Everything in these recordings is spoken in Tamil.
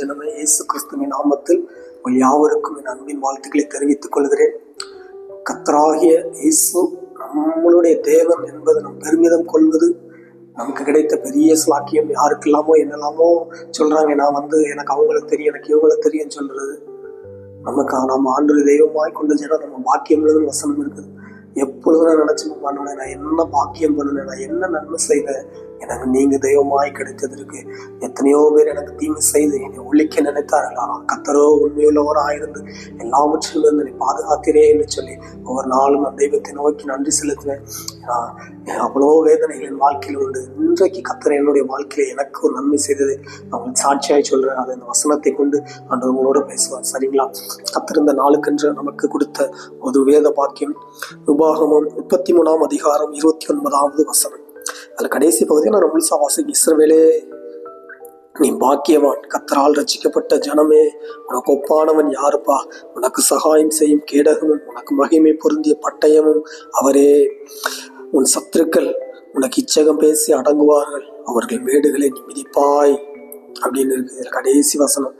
ஜனமே இயேசு கிறிஸ்துவின் நாமத்தில் உங்கள் யாவருக்கும் என் அன்பின் வாழ்த்துக்களை தெரிவித்துக் கொள்கிறேன். கத்தராகிய இயேசு நம்மளுடைய தேவன் என்பது நம் பெருமிதம் கொள்வது நமக்கு கிடைத்த பெரிய ஸ்லாக்கியம் யாருக்கெல்லாமோ என்னெல்லாமோ சொல்றாங்க. நான் வந்து எனக்கு அவங்களுக்கு தெரியும் எனக்கு இவங்களுக்கு தெரியும் சொல்றது. நமக்கு நம்ம ஆண்டு தெய்வமாய் கொண்டு ஜனம் நம்ம பாக்கியம் வசனம் இருக்குது. எப்பொழுதும் நான் நினைச்சு பண்ணுவேன் நான் என்ன பாக்கியம் பண்ணுனேன் நான் என்ன நன்மை செய்தேன் எனக்கு நீங்க தெய்வமாய் கிடைத்ததற்கு எத்தனையோ பேர் எனக்கு தீமை செய்து என்னை ஒழிக்க நினைத்தார்கள்? ஆனால் கத்தரோ உண்மையுள்ளவராக இருந்து எல்லாவற்றிலும் இருந்து என்னை பாதுகாத்திரே என்று சொல்லி ஒவ்வொரு நாளும் நான் தெய்வத்தை நோக்கி நன்றி செலுத்தினேன். அவ்வளோ வேதனைகள் என் வாழ்க்கையில் உண்டு. இன்றைக்கு கத்தர் என்னுடைய வாழ்க்கையில எனக்கு ஒரு நன்மை செய்தது நான் உங்களுக்கு சாட்சியாய் சொல்றேன். அதை இந்த வசனத்தை கொண்டு ஆண்டவர் உங்களோட பேசுவார். சரிங்களா? கத்தர் இந்த நாளுக்கென்று நமக்கு கொடுத்த ஒரு வேத பாக்கியம் விபாகமும் முப்பத்தி மூணாம் அதிகாரம் இருபத்தி ஒன்பதாவது வசனம். அதில் கடைசி பகுதியை நான் ரொம்ப வாசிக்க இஸ்ரவேலே நீ பாக்கியவான். கத்தரால் ரச்சிக்கப்பட்ட ஜனமே உனக்கு ஒப்பானவன் யாருப்பா? உனக்கு சகாயம் செய்யும் கேடகமும் உனக்கு மகிமை பொருந்திய பட்டயமும் அவரே. உன் சத்துருக்கள் உனக்கு இச்சகம் பேசி அடங்குவார்கள். அவர்கள் மேடுகளை நீ மிதிப்பாய். அப்படின்னு இருக்கு. கடைசி வசனம்.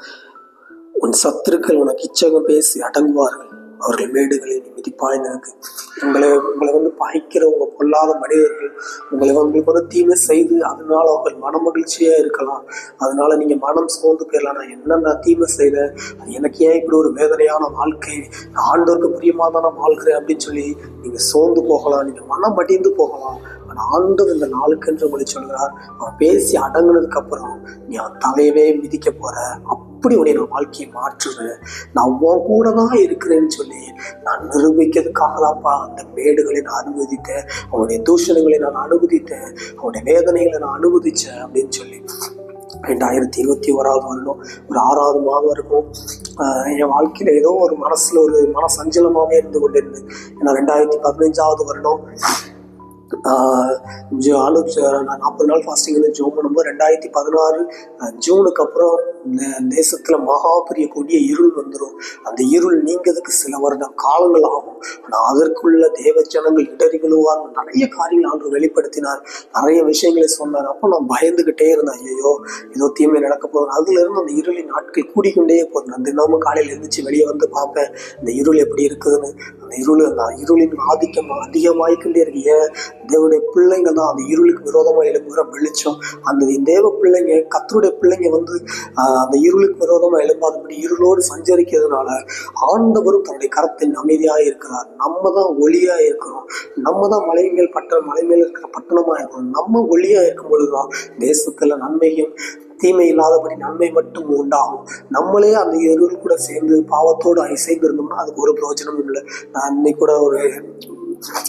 உன் சத்துருக்கள் உனக்கு இச்சகம் பேசி அடங்குவார்கள். அவர்கள் மேடுகளில் நீ நிற்கு உங்களை உங்களை வந்து பாய்க்கிறவங்க பொல்லாத மனிதர்கள் உங்களை உங்களுக்கு வந்து தீமை செய்து அதனால அவர்கள் மன மகிழ்ச்சியா இருக்கலாம். அதனால நீங்க மனம் சோர்ந்து போயிடலாம். நான் என்னென்ன தீமை செய்தேன்? அது எனக்கு ஏன் இப்படி ஒரு வேதனையான வாழ்க்கை? ஆண்டோருக்கு ஆண்டவருக்கு பிரியமா தானே வாழ்கிறேன் அப்படின்னு சொல்லி நீங்க சோர்ந்து போகலாம். நீங்க மனம் மடிந்து போகலாம். ஆனால் ஆண்டவர் இந்த நாளுக்கென்று உங்களை சொல்கிறார் அவன் பேசி அடங்கினதுக்கு அப்புறம் நீ அவன் தலையவே மிதிக்க போற. அப்படி உன்னை வாழ்க்கையை மாற்றுவேன்? நான் உன் கூட தான் இருக்கிறேன்னு சொல்லி நான் நிரூபிக்கிறதுக்காக தான்ப்பா அந்த மேடுகளை நான் அனுமதித்தேன். அவனுடைய தூஷணங்களை நான் அனுமதித்தேன். அவனுடைய வேதனைகளை நான் அனுமதித்தேன் அப்படின்னு சொல்லி. ரெண்டாயிரத்தி இருபத்தி ஓராவது வருடம் ஒரு ஆறாவது மாதம் இருக்கும். என் வாழ்க்கையில் ஏதோ ஒரு மனசில் ஒரு மன சஞ்சலமாகவே இருந்து கொண்டிருந்தது ஏன்னா ரெண்டாயிரத்தி பதினஞ்சாவது வருடம் ஆஹ் ஜூ நான் நாற்பது நாள் ஃபாஸ்டிங் வந்து ஜோம் பண்ணும்போது ரெண்டாயிரத்தி பதினாறு ஜூனுக்கு அப்புறம் இந்த தேசத்தில் மகா பெரிய கொடிய இருள் வந்துடும் அந்த இருள் நீங்கிறதுக்கு சில வருட காலங்கள் ஆகும். ஆனால் அதற்குள்ள தேவ ஜனங்கள் இடறி நிறைய காரியங்கள் ஆண்டு வெளிப்படுத்தினார். நிறைய விஷயங்களை சொன்னார். அப்போ நான் பயந்துக்கிட்டே இருந்தேன். ஐயோ ஏதோ தீமை நடக்க போகுது அதுலேருந்து அந்த இருளின் நாட்கள் கூடிக்கொண்டே போகுது. நான் தினமும் காலையில் எழுந்திரிச்சு வெளியே வந்து பார்ப்பேன். இந்த இருள் எப்படி இருக்குதுன்னு. அந்த இருள் அந்த இருளின் ஆதிக்கம் அதிகமாகிக்கொண்டே இருக்கு. ஏன்? தேவனுடைய பிள்ளைங்க தான். அந்த இருளுக்கு விரோதமாக எழும்புகிற வெளிச்சம். அந்த தேவ பிள்ளைங்க கத்தருடைய பிள்ளைங்க வந்து அந்த இருளுக்கு விரோதமாக எழும்பாதபடி இருளோடு சஞ்சரிக்கிறதுனால ஆண்டவரும் தன்னுடைய கரத்தில் அமைதியாக இருக்கிறார். நம்ம தான் ஒளியாக இருக்கிறோம். நம்ம தான் மலை மேல் பட்ட மலை மேல் இருக்கிற பட்டணமாக இருக்கிறோம். நம்ம ஒளியாக இருக்கும் பொழுதுதான் தேசத்தில் நன்மையும் தீமை இல்லாதபடி நன்மை மட்டும் உண்டாகும். நம்மளே அந்த இருள் கூட சேர்ந்து பாவத்தோடு இசைந்து இருந்தோம்னா அதுக்கு ஒரு பிரயோஜனமும் இல்லை. நான் இன்னைக்கு கூட ஒரு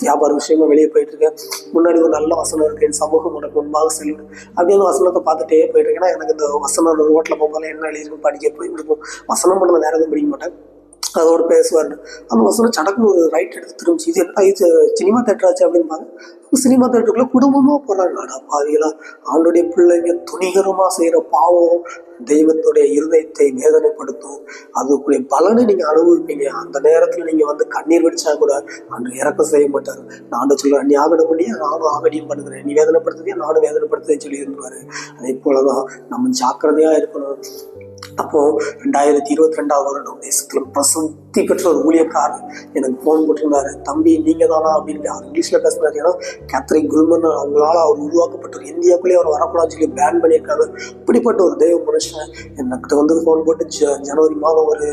வியாபார விஷயமா வெளியே போயிட்டு இருக்கேன் முன்னாடி ஒரு நல்ல வசனம் இருக்கு. என் சமூகம் உனக்கு முன்பாக செல்லும். அப்படியே வசனத்தை பார்த்துட்டே போயிட்டு இருக்கேன்னா ஏன்னா எனக்கு இந்த வசனம் ரோட்டில் போகும்போது என்ன எழுதிருக்கு படிக்க போய் இருக்கும் வசனம் பண்ண நான் நேரம் படிக்க மாட்டேன். அதோட பேசுவார் அந்த வசனம் சடக்குன்னு ஒரு ரைட் எடுத்து திரும்பிச்சு இது என்ன இது சினிமா தேட்டர் ஆச்சு அப்படின்னு சினிமா தேட்டருக்குள்ளே குடும்பமாக போகிறாங்க ஆனால் பாதிகளாக ஆண்டுடைய பிள்ளைங்க துணிகரமாக செய்கிற பாவம் தெய்வத்துடைய இருதயத்தை வேதனைப்படுத்தும். அதுக்குரிய பலனை நீங்கள் அனுபவிப்பீங்க. அந்த நேரத்தில் நீங்கள் வந்து கண்ணீர் வெடிச்சா கூட அன்று இறக்கம் செய்ய மாட்டார். நான் சொல்லுவேன் நீ ஆகடம் பண்ணி நானும் ஆகடியும் பண்ணுகிறேன். நீ வேதனைப்படுத்துறியா? நானும் வேதனைப்படுத்துறேன்னு சொல்லி அதே போல தான் நம்ம ஜாக்கிரதையாக இருக்கணும். அப்போ ரெண்டாயிரத்தி இருபத்தி ரெண்டாவது வருடம் தேசத்தில் பிரசித்தி பெற்ற ஒரு ஊழியக்காரர். எனக்கு ஃபோன் போட்டிருந்தாரு தம்பி நீங்க தானா அப்படின்னு அவர் இங்கிலீஷ்ல பேசுனாரு ஏன்னா கேத்ரிங் குல்மன் அவங்களால அவர் உருவாக்கப்பட்டார் இந்தியாவுக்குள்ளேயே அவர் வரக்கூடாதுன்னு சொல்லி பேன் பண்ணியிருக்காரு இப்படிப்பட்ட ஒரு தெய்வ மனுஷன் என்கிட்ட வந்து ஃபோன் போட்டு ஜ- ஜனவரி மாதம் ஒரு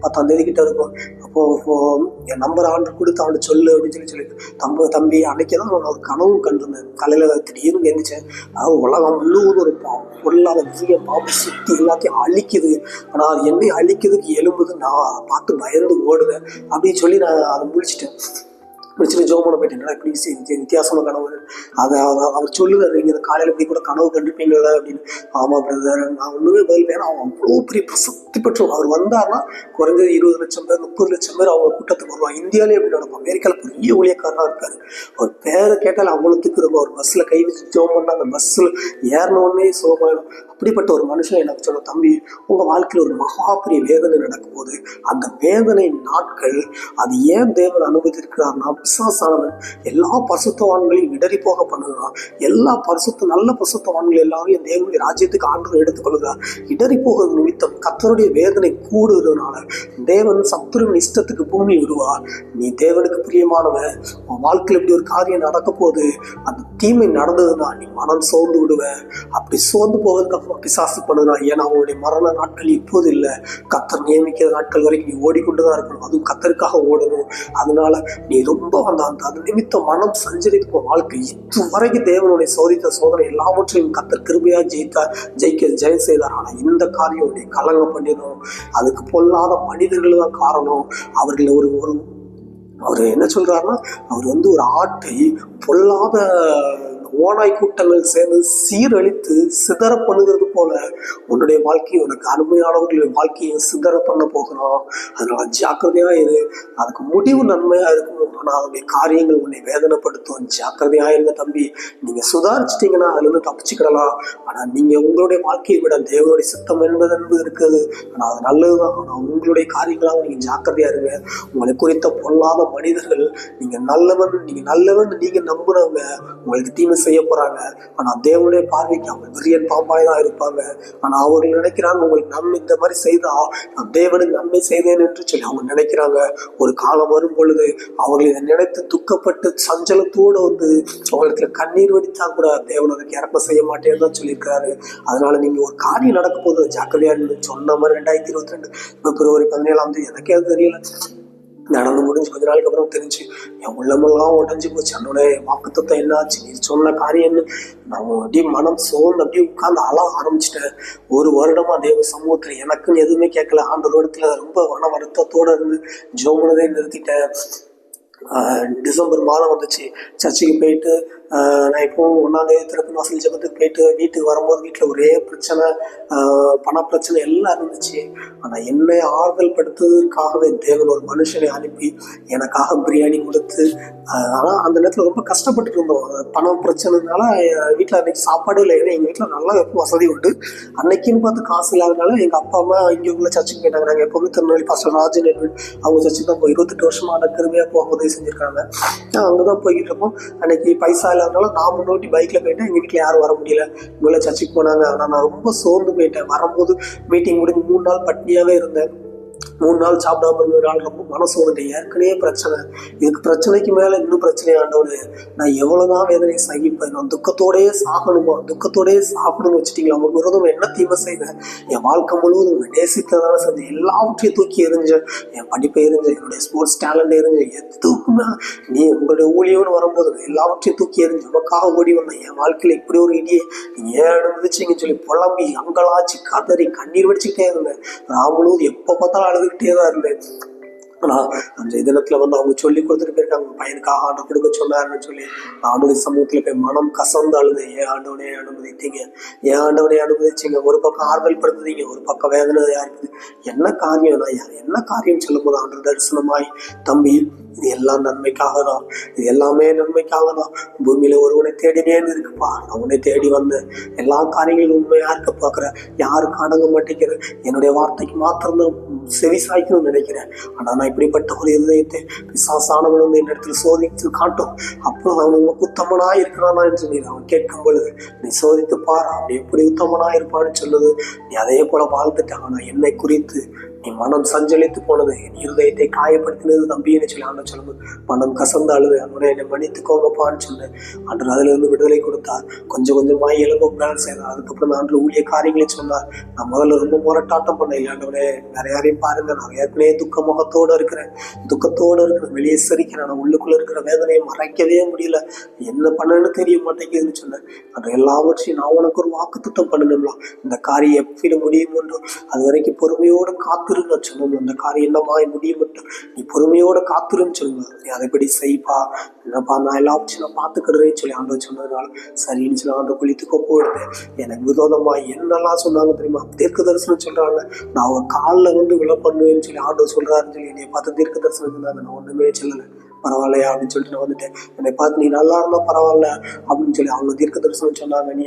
பத்தாம் தேதி கிட்ட இருக்கும். அப்போ என் நம்பர் ஆண்டு கொடுத்து அவனுக்கு சொல்லு அப்படின்னு சொல்லி சொல்லி தம்பி தம்பி அன்னைக்கு தான் நான் ஒரு கனவு கண்டிருந்தேன். காலையில் திடீர்னு எழுந்திரிச்சேன் அதாவது உலகம் முழுவதும் ஒரு பா பொருளாத விஷய பாம்பு சுத்தி எல்லாத்தையும் அழிக்குது. ஆனால் அது என்னை அழிக்கிறதுக்கு எழும்புது நான் அதை பார்த்து இருந்து ஓடுவேன் அப்படின்னு சொல்லி நான் அதை முடிச்சிட்டேன். முடிச்சுட்டு ஜோம் பண்ண போயிட்டேன். என்னடா இப்படி சி- வித்தியாசமான கனவு. அதை அவர் சொல்லுவார் நீங்கள் இந்த காலையில் இப்படி கூட கனவு கண்டுப்பீங்களா? அப்படின்னு. ஆமாம் பிரதர் நான் ஒன்றுமே பதில் பேர் அவன் அவ்வளோ பெரிய பிரசித்தி பெற்றோம் அவர் வந்தார்னா குறைஞ்சது இருபது லட்சம் பேர் முப்பது லட்சம் பேர் அவங்க கூட்டத்துக்கு வருவாங்க. இந்தியாவிலே எப்படி நடக்கும்? அமெரிக்காவில் பெரிய ஊழியக்காரராக இருக்காரு. அவர் பேரை கேட்டால் அவ்வளோத்துக்கு இருக்கும். அவர் பஸ்ஸில் கை வச்சு ஜோம் பண்ணா அந்த பஸ்ஸில் ஏறினோடனே சோகமாயிடும் அப்படிப்பட்ட ஒரு மனுஷன் எனக்கு சொன்ன தம்பி உங்கள் வாழ்க்கையில் ஒரு மகா பெரிய வேதனை நடக்கும் போது அந்த வேதனை நாட்கள் அது ஏன் தேவன் அனுமதிக்கிறார்னா பிசாசானவன் எல்லா பரிசுத்தவான்களையும் இடறி போக பண்ணுகிறான். எல்லா பரிசுத்த நல்ல பரிசுத்தவான்கள் எல்லாரையும் தேவனுடைய ராஜ்யத்துக்கு ஆண்டு எடுத்துக்கொள்கிறார் இடறி போகிற நிமித்தம் கத்தருடைய வேதனை கூடுறதுனால தேவன் சத்துருவின் இஷ்டத்துக்கு பூமி விடுவார். நீ தேவனுக்கு பிரியமானவன் உன் வாழ்க்கையில் இப்படி ஒரு காரியம் நடக்க போகுது. அந்த தீமை நடந்ததுன்னா நீ மனம் சோர்ந்து விடுவ அப்படி சோர்ந்து போவதுக்கு அப்புறம் பிசாசு பண்ணுனா ஏன்னா அவனுடைய மரண நாட்கள் இப்போது இல்லை. கத்தர் நியமிக்கிற நாட்கள் வரைக்கும் நீ ஓடிக்கொண்டு தான் இருக்கணும். அதுவும் கத்தருக்காக ஓடணும். அதனால நீ ரொம்ப அந்த அந்த அது நிமித்தம் மனம் சஞ்சரித்து வாழ்க்கை. இதுவரைக்கும் தேவனுடைய சோதித்த சோதனை எல்லாவற்றையும் கத்த கிருபையா ஜெயித்தார் ஜெயிக்க ஜெயம் செய்தார். ஆனால் இந்த காரியம் உடைய கலங்க பண்ணிடும். அதுக்கு பொல்லாத மனிதர்கள் தான் காரணம். அவர்கள் ஒரு ஒரு அவர் என்ன சொல்றாருன்னா அவர் வந்து ஒரு ஆட்டை பொல்லாத ஓனாய் கூட்டங்கள் சேர்ந்து சீரழித்து சிதற பண்ணுகிறது போல உன்னுடைய வாழ்க்கையை உனக்கு அருமையானவர்களுடைய வாழ்க்கையை சிதற பண்ண போகிறோம். அதனால ஜாக்கிரதையா இரு. அதுக்கு முடிவு நன்மையா இருக்கும். ஆனால் அதனுடைய காரியங்கள் உன்னை வேதனைப்படுத்தும். ஜாக்கிரதையா இருங்க தம்பி. நீங்க சுதாரிச்சிட்டீங்கன்னா அதுல இருந்து தப்பிச்சுக்கிடலாம். ஆனா நீங்க உங்களுடைய வாழ்க்கையை விட தேவனுடைய சித்தம் என்பது என்பது இருக்குது. ஆனா அது நல்லதுதான். ஆனா உங்களுடைய காரியங்களாக நீங்க ஜாக்கிரதையா இருங்க. உங்களை குறித்த பொல்லாத மனிதர்கள் நீங்க நல்லவன் நீங்க நல்லவன் நீங்க நம்புறவங்க உங்களுக்கு தீமை செய்ய போறாங்க. ஆனா தேவனுடைய பார்வைக்கு அவங்க விரியன் பாம்பாய் தான் இருப்பாங்க. ஆனா அவர்கள் நினைக்கிறாங்க உங்களுக்கு நம்ம இந்த மாதிரி செய்தா நான் தேவனுக்கு நன்மை செய்தேன் என்று சொல்லி அவங்க நினைக்கிறாங்க. ஒரு காலம் வரும் பொழுது அவர்கள் இதை நினைத்து துக்கப்பட்டு சஞ்சலத்தோடு வந்து அவங்களுக்கு கண்ணீர் வடித்தா கூட தேவன் அதுக்கு இறக்க செய்ய மாட்டேன்னு தான் சொல்லியிருக்காரு அதனால நீங்க ஒரு காரியம் நடக்க போது ஜாக்கிரதையா சொன்ன மாதிரி ரெண்டாயிரத்தி இருபத்தி ரெண்டு பிப்ரவரி பதினேழாம் தேதி எனக்கே அது தெரியல. நடந்து முடிஞ்சு கொஞ்ச நாளுக்கு அப்புறம் தெரிஞ்சு என் உள்ளமெல்லாம் உடஞ்சி போச்சு. அன்னோட வாக்குத்தத்தை என்ன ஆச்சு நீ சொன்ன காரியம்னு நான் அப்படியே மனம் சோர்ந்து அப்படியே உட்கார்ந்து அழ ஆரம்பிச்சிட்டேன். ஒரு வருடமா தேவ சமூகத்துல எனக்குன்னு எதுவுமே கேட்கல. ஆண்டு வருடத்துல ரொம்ப மன வருத்தத்தோட இருந்து ஜோமுனதே நிறுத்திட்டேன். டிசம்பர் மாதம் வந்துச்சு. சர்ச்சுக்கு போயிட்டு நான் இப்போ ஒன்றாந்தேதி திறப்பு வாசல் ஜபத்துக்கு போயிட்டு வீட்டுக்கு வரும்போது வீட்டில் ஒரே பிரச்சனை பண பிரச்சனை எல்லாம் இருந்துச்சு. ஆனால் என்னை ஆறுதல் படுத்துவதற்காகவே தேவன் ஒரு மனுஷனை அனுப்பி எனக்காக பிரியாணி கொடுத்து ஆனால் அந்த நேரத்தில் ரொம்ப கஷ்டப்பட்டுட்டு இருந்தோம். பணம் பிரச்சனைனால வீட்டில் அன்னைக்கு சாப்பாடு இல்லை. ஏன்னா எங்கள் வீட்டில் நல்லா வசதி உண்டு. அன்னைக்குன்னு பார்த்து காசு இல்லாதனால எங்கள் அப்பா அம்மா இங்கே உள்ள சர்ச்சுக்கு போயிட்டாங்க. நாங்கள் எப்போவுமே திருநெல்வேலி பாஸ்டர் ராஜன் அவங்க சர்ச்சுக்கு தான் போய் இருபத்தெட்டு வருஷமான கருமையாக போக உதவி செஞ்சுருக்காங்க. அங்கே தான் போய்கிட்டு இருக்கோம். அன்னைக்கு பைசா இல்லாதனால நான் முன்னோட்டி பைக்கில் போயிட்டேன். எங்கள் வீட்டில் யாரும் வர முடியல. இவங்கள சர்ச்சுக்கு போனாங்க. ஆனால் நான் ரொம்ப சோர்ந்து போயிட்டேன். வரும்போது மீட்டிங் முடிஞ்சு மூணு நாள் பட்னியாகவே இருந்தேன். மூணு நாள் சாப்பிடாம இருந்த நாள் ரொம்ப மனசு வந்து ஏற்கனவே பிரச்சனை. இதுக்கு பிரச்சனைக்கு மேலே இன்னும் பிரச்சனை ஆண்டவனு நான் எவ்வளோதான் வேதனையை சகிப்பேன் நான் துக்கத்தோடயே சாகணுமா? துக்கத்தோடயே சாப்பிடணும்னு வச்சுட்டீங்களா? அவங்க விரோதம் என்ன தீமை செய்தேன் என் வாழ்க்கை முழுவதும் உங்களை நேசித்ததான செஞ்சேன் எல்லாவற்றையும் தூக்கி எரிஞ்சேன் என் படிப்பை எரிஞ்சேன் என்னுடைய ஸ்போர்ட்ஸ் டேலண்ட் எரிஞ்சேன் எதுக்குமே நீ உங்களுடைய ஊழியம்னு வரும்போது எல்லாவற்றையும் தூக்கி எரிஞ்சு உனக்காக ஓடி வந்தேன் என் வாழ்க்கையில் இப்படி ஒரு இடியை ஏன் அனுமதிச்சிங்கன்னு சொல்லி புலம்பி அங்கலாச்சு காத்தறி கண்ணீர் வடிச்சுக்கிட்டே இருந்தேன். நான் எப்போ பார்த்தாலும் அழுது அழுதுகிட்டே தான் இருந்தேன். ஆனால் அந்த தினத்தில் வந்து அவங்க சொல்லி கொடுத்துட்டு போயிருக்காங்க. பையனுக்காக ஆண்டு கொடுக்க சொன்னாருன்னு சொல்லி. ஆண்டோடைய சமூகத்தில் போய் மனம் கசந்து அழுது ஏன் ஆண்டவனே அனுமதித்தீங்க? ஏன் ஆண்டவனே அனுமதிச்சிங்க? ஒரு பக்கம் ஆறுதல் படுத்துதீங்க ஒரு பக்கம் வேதனை இருக்குது என்ன காரியம்? நான் யார்? என்ன காரியம்? சொல்லும் போது ஆண்டு தரிசனமாய் தம்பி இது எல்லாம் நன்மைக்காக தான் இது எல்லாமே நன்மைக்காக தான் பூமியில ஒருவனை தேடினேன்னு இருக்குப்பா நான் தேடி வந்தேன் எல்லா காரியங்களும் உண்மையா இருக்க பார்க்குறேன் யாருக்கு அடங்க மாட்டேங்கிறேன் என்னுடைய வார்த்தைக்கு மாத்திரம்தான் செவி சாய்க்கணும்னு நினைக்கிறேன். ஆனால் நான் இப்படிப்பட்ட ஒரு இருதயத்தை பிசாசானவன் வந்து என்னிடத்தில் சோதித்து காட்டும். அப்போ அவன் உனக்கு உத்தமனா இருக்கிறானா என்று நீ அவன் கேட்கும் பொழுது நீ சோதித்து பாரு. அவன் எப்படி உத்தமனா இருப்பான்னு சொல்லுது. நீ அதே போல வாழ்ந்துட்டான். ஆனால் என்னை குறித்து நீ மனம் சஞ்சலித்து போனது. என் இருதயத்தை காயப்படுத்தினது தம்பின்னு சொல்லி ஆண்டு சொல்லும்போது மனம் கசந்து அழுது. அவனை என்னை மன்னித்துக்கோங்கப்பான்னு சொன்னேன். அன்று அதிலிருந்து விடுதலை கொடுத்தார். கொஞ்சம் கொஞ்சமாக எலும்பு பேலன்ஸ் செய்தார். அதுக்கப்புறம் நான் அன்று ஊழிய காரியங்களை சொன்னார். நான் முதல்ல ரொம்ப முரட்டாட்டம் பண்ணேன். இல்லாண்டவனே நிறைய யாரையும் பாருங்க. நான் ஏற்கனவே துக்க முகத்தோடு இருக்கிறேன். துக்கத்தோடு இருக்கிறேன். வெளியே சிரிக்கிறேன். நான் உள்ளுக்குள்ள இருக்கிற வேதனையை மறைக்கவே முடியல. என்ன பண்ணணும்னு தெரிய மாட்டேங்குதுன்னு சொன்னேன். அன்று எல்லாவற்றையும் நான் உனக்கு ஒரு வாக்கு திட்டம் பண்ணணும்லாம் இந்த காரியம் எப்படி முடியும் என்றும் அது வரைக்கும் பொறுமையோடு காத்து காத்திருங்க சொல்லணும் அந்த காரியம் என்னமாய் முடியும் நீ பொறுமையோடு காத்திருன்னு சொல்லுவார் நீ அதைப்படி செய்ப்பா. என்னப்பா நான் எல்லா ஆப்ஷனும் பார்த்துக்கிறேன்னு சொல்லி ஆண்டவர் சொன்னதுனால சரின்னு சொல்லி ஆண்டு குளித்து கொப்பு எனக்கு விரோதமா என்னெல்லாம் சொன்னாங்க தெரியுமா? தீர்க்க தரிசனம் சொல்றாங்க நான் அவன் காலில் வந்து விழ பண்ணுவேன்னு சொல்லி ஆண்டவர் சொல்றாருன்னு சொல்லி என்னை பார்த்து தீர்க்க தரிசனம் சொன்னாங்க. நான் ஒண்ணுமே சொல்லலை. பரவாயில்லையா அப்படின்னு சொல்லிட்டு நான் வந்துட்டேன். என்னை பார்த்து நீ நல்லா இருந்தால் பரவாயில்ல அப்படின்னு சொல்லி அவங்க தீர்க்க தரிசனம் சொன்னாங்க நீ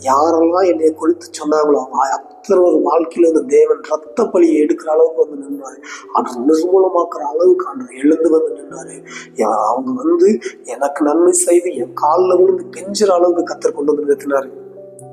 யாரெல்லாம் என்னை குறித்து சொன்னாங்களோ அத்தனை ஒரு வாழ்க்கையில இந்த தேவன் ரத்த பலியை எடுக்கிற அளவுக்கு வந்து நின்றாரு. அது நிர்மூலமாக்குற அளவுக்கு ஆண்டு எழுந்து வந்து நின்றாரு. யா- அவங்க வந்து எனக்கு நன்மை செய்து என் காலில் விழுந்து கெஞ்சுற அளவுக்கு கத்தர் கொண்டு வந்து நிறுத்தினாரு.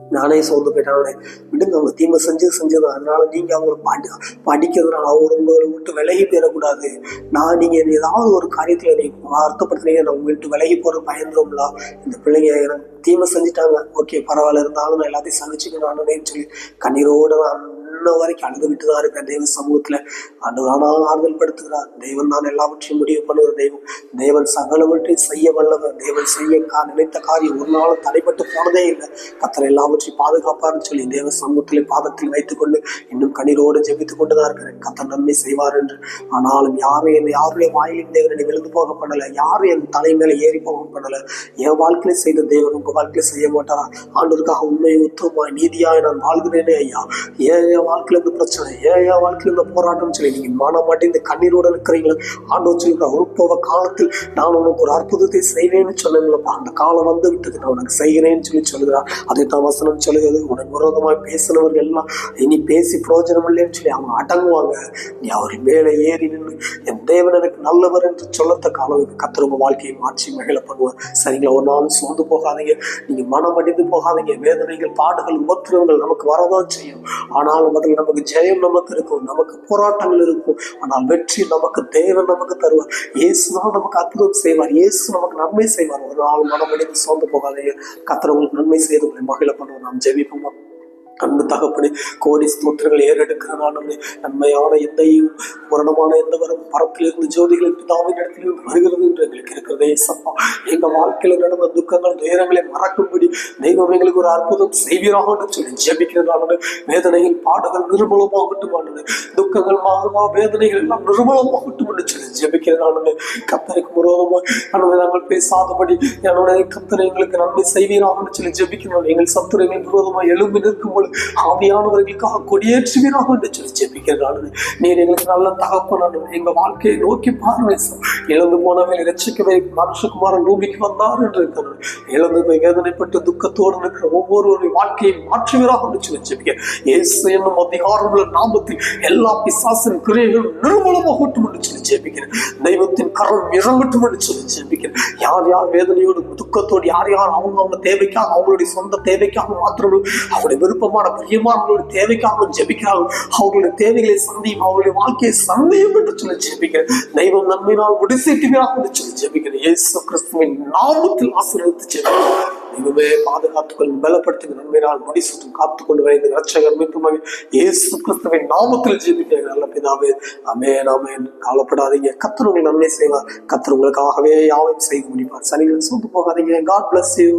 நானே சோர்ந்து போயிட்டேன். விடுங்க அவங்க தீமை செஞ்சு செஞ்சது. அதனால நீங்க அவங்கள படி படிக்கிறதுனால அவர் உங்களை விட்டு விலகி போயிடக்கூடாது. நான் நீங்க ஏதாவது ஒரு காரியத்துல நீ வருத்தப்படுத்துறீங்க நான் உங்கள்கிட்ட விலகி போற பயந்துரும்ல இந்த பிள்ளைங்க எனக்கு தீமை செஞ்சுட்டாங்க. ஓகே பரவாயில்ல இருந்தாலும் நான் எல்லாத்தையும் சகிச்சுக்கணும்னு சொல்லி கண்ணீரோட நான் இன்ன வரைக்கும் அழுதுகிட்டு தான் இருக்கேன் தெய்வ சமூகத்துல. ஆண்டவர் ஆறுதல் படுத்துகிறார். தெய்வன் நான் எல்லாவற்றையும் முடிவு பண்ணுகிற தெய்வம். தேவன் சகலவற்றையும் செய்ய வல்லவர். தேவன் செய்ய கா நினைத்த காரியம் ஒரு நாளும் தடைப்பட்டு போனதே இல்லை. கத்தர் எல்லாவற்றையும் பாதுகாப்பார்னு சொல்லி தேவ சமூகத்திலே பாதத்தில் வைத்துக்கொண்டு இன்னும் கண்ணீரோடு ஜெபித்துக் கொண்டு தான் இருக்கிறேன். கத்தர் நன்மை செய்வார் என்று. ஆனாலும் யாரும் என்னை யாருடைய வாயிலின் தேவன் என்னை விழுந்து போக பண்ணல. யாரும் என் தலை மேல ஏறி போக பண்ணல. என் வாழ்க்கையில செய்த தேவன் உங்க வாழ்க்கையில செய்ய மாட்டாரா? ஆண்டவருக்காக உண்மை உத்தமாய் நீதியாய் நான் வாழ்கிறேனே ஐயா. ஏன் வாழ்க்கையில இந்த பிரச்சனை. ஏன் என் வாழ்க்கையில இந்த போராட்டம் சொல்லி நீங்க மான மாட்டி இந்த கண்ணீரோட இருக்கிறீங்களா ஆண்டவர் சொல்லுங்க உற்பவ காலத்தில் நான் உனக்கு ஒரு அற்புதத்தை செய்வேன்னு சொன்னீங்களப்பா அந்த காலம் வந்து விட்டது. நான் உனக்கு செய்கிறேன்னு சொல்லி சொல்லுகிறார் அதை தான் வசனம் சொல்லுகிறது. உனக்கு விரோதமாக பேசினவர்கள் எல்லாம் இனி பேசி பிரயோஜனம் இல்லைன்னு சொல்லி அவங்க அடங்குவாங்க. நீ அவர் மேலே ஏறி நின்று என் தேவன் எனக்கு நல்லவர் என்று சொல்லத்தக்க அளவுக்கு கத்தர் வாழ்க்கையை மாற்றி மகிழ பண்ணுவார். சரிங்களா? ஒரு நாள் சோர்ந்து போகாதீங்க. நீங்க மனம் அடிந்து போகாதீங்க. வேதனைகள் பாடுகள் உபத்திரங்கள் நமக்கு வரதான் செய்யும். ஆனாலும் அதில் நமக்கு ஜெயம் நமக்கு இருக்கும். நமக்கு போராட்டங்கள் இருக்கும். ஆனால் வெற்றி நமக்கு தேவன் நமக்கு தருவார். இயேசுதான் நமக்கு அற்புதம் செய்வார். இயேசு நமக்கு நன்மை செய்வார். ஒரு நாள் மனம் அடைந்து சோர்ந்து போகாதீங்க. கத்திரவங்களுக்கு நன்மை செய்து உங்களை மகிழ பண்ணுவோம் நாம் ஜெபிப்போம்? அன்பு தகப்பனே கோடி ஸ்தோத்திரங்கள் ஏறெடுக்கிறதானே நன்மையான எந்தையும் மரணமான எந்த வரும் பரத்திலிருந்து ஜோதிகளின் பிதாவின் இடத்திலிருந்து வருகிறது என்று எங்களுக்கு இருக்கிறதே சப்பா. எங்கள் வாழ்க்கையில் நடந்த துக்கங்கள் துயரங்களை மறக்கும்படி தெய்வம் எங்களுக்கு ஒரு அற்புதம் செய்வீராக என்று சொல்லி ஜெபிக்கிறதானது வேதனையில் பாடுகள் நிர்மூலமாகட்டும் ஆனது துக்கங்கள் மாறுமா வேதனைகள் எல்லாம் நிர்மூலமாகட்டும் என்று சொல்லி ஜெபிக்கிறதானது கத்தருக்கு விரோதமாக ஆனது நாங்கள் பேசாதபடி என்னுடைய கத்தரை எங்களுக்கு நன்மை செய்வீராகனு சொல்லி ஜெபிக்கிறோம். எங்கள் சத்துரைகள் விரோதமாக எழும்பி நிற்கும் பொழுது ஆவியானவர்களுக்காக கொடியேற்றுவீராக என்று சொல்லி ஜெபிக்கிறதானது நீர் எங்களுக்கு நல்ல தகப்பனானது எங்க வாழ்க்கையை நோக்கி பார்வை இழந்து போனவங்களை ரட்சிக்கவே மனுஷகுமாரன் பூமிக்கு வந்தார் என்று இருக்கிறார் இழந்து போய் வேதனைப்பட்டு துக்கத்தோடு இருக்கிற ஒவ்வொருவருடைய வாழ்க்கையை மாற்றுவீராக என்று சொல்லி ஜெபிக்க இயேசு என்னும் அதிகாரமுள்ள நாமத்தில் எல்லா பிசாசின் கிரியைகளும் நிர்மூலமாகட்டும் என்று சொல்லி ஜெபிக்கிறேன். தெய்வத்தின் கரம் இறங்கட்டும் என்று சொல்லி ஜெபிக்கிறேன் யார் யார் வேதனையோடு துக்கத்தோடு யார் யார் அவங்க அவங்க தேவைக்காக அவங்களுடைய சொந்த தேவைக்காக மாத்திரம் அவருடைய விருப்பமான பிரியமானவர்களுடைய தேவைக்காக ஜெபிக்கிறார்கள் அவங்களுடைய தேவைகளை சந்தியும் அவங்களுடைய வாழ்க்கையை சந்தியும் என்று சொல்லி ஜெபிக்கிறேன். தெய்வம் நன்மையினால் முடிசீட்டுமையாக என்று சொல்லி ஜெபிக்கிறேன். இயேசு கிறிஸ்துவின் நாமத்தில் ஆசீர்வதித்து ஜெபிக்கிறேன். இதுவே பாதுகாத்துக் கொள்ளும் பலப்படுத்தி நன்மையினால் முடிசூட்டும் காத்துக்கொண்டு வர இந்த ரட்சகர் மீட்புமாக இயேசு கிறிஸ்துவின் நாமத்தில் ஜெபிக்கிறேன் நல்ல பிதாவே. அமே நாமே கவலைப்படாதீங்க. கத்தர் நன்மை செய்வார். கத்தர் உங்களுக்காகவே யாவையும் செய்து முடிப்பார். சனிகள் சோர்ந்து போகாதீங்க. God bless you